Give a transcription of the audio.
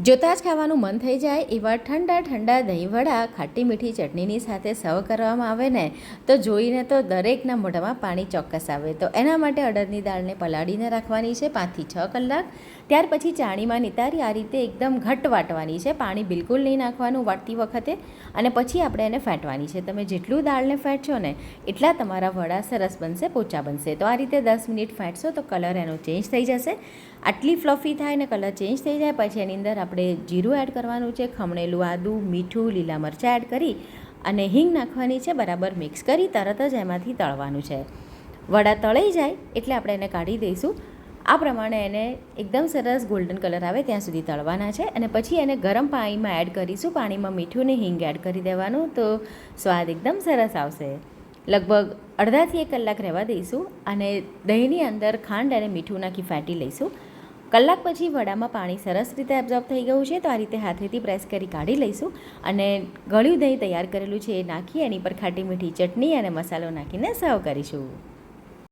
જોતાં જ ખાવાનું મન થઈ જાય એવા ઠંડા ઠંડા દહીંવડા ખાટી મીઠી ચટણીની સાથે સર્વ કરવામાં આવે ને, તો જોઈને તો દરેકના મોઢામાં પાણી ચોક્કસ આવે. તો એના માટે અડદની દાળને પલાળીને રાખવાની છે પાંચથી છ કલાક. ત્યાર પછી ચાણીમાં નિતારી આ રીતે એકદમ ઘટ વાટવાની છે. પાણી બિલકુલ નહીં નાખવાનું વાટતી વખતે. અને પછી આપણે એને ફેંટવાની છે. તમે જેટલું દાળને ફેંટશો ને, એટલા તમારા વડા સરસ બનશે, પોચા બનશે. તો આ રીતે દસ મિનિટ ફેંટશો તો કલર એનો ચેન્જ થઈ જશે. આટલી ફ્લફી થાય ને કલર ચેન્જ થઈ જાય, પછી એની અંદર આપણે જીરું એડ કરવાનું છે, ખમણેલું આદું, મીઠું, લીલા મરચાં એડ કરી અને હિંગ નાખવાની છે, બરાબર મિક્સ કરી તરત જ એમાંથી તળવાનું છે. વડા તળાઈ જાય એટલે આપણે એને કાઢી દઈશું. આ પ્રમાણે એને એકદમ સરસ ગોલ્ડન કલર આવે ત્યાં સુધી તળવાના છે અને પછી એને ગરમ પાણીમાં એડ કરીશું. પાણીમાં મીઠું ને હિંગ એડ કરી દેવાનું તો સ્વાદ એકદમ સરસ આવશે. લગભગ અડધાથી એક કલાક રહેવા દઈશું અને દહીંની અંદર ખાંડ અને મીઠું નાખી ફાટી લઈશું. કલાક પછી વડામાં પાણી સરસ રીતે એબ્ઝોર્બ થઈ ગયું છે, તો આ રીતે હાથેથી પ્રેસ કરી કાઢી લઈશું અને ગળ્યું દહીં તૈયાર કરેલું છે એ નાખી, એની પર ખાટી મીઠી ચટણી અને મસાલો નાખીને સર્વ કરીશું.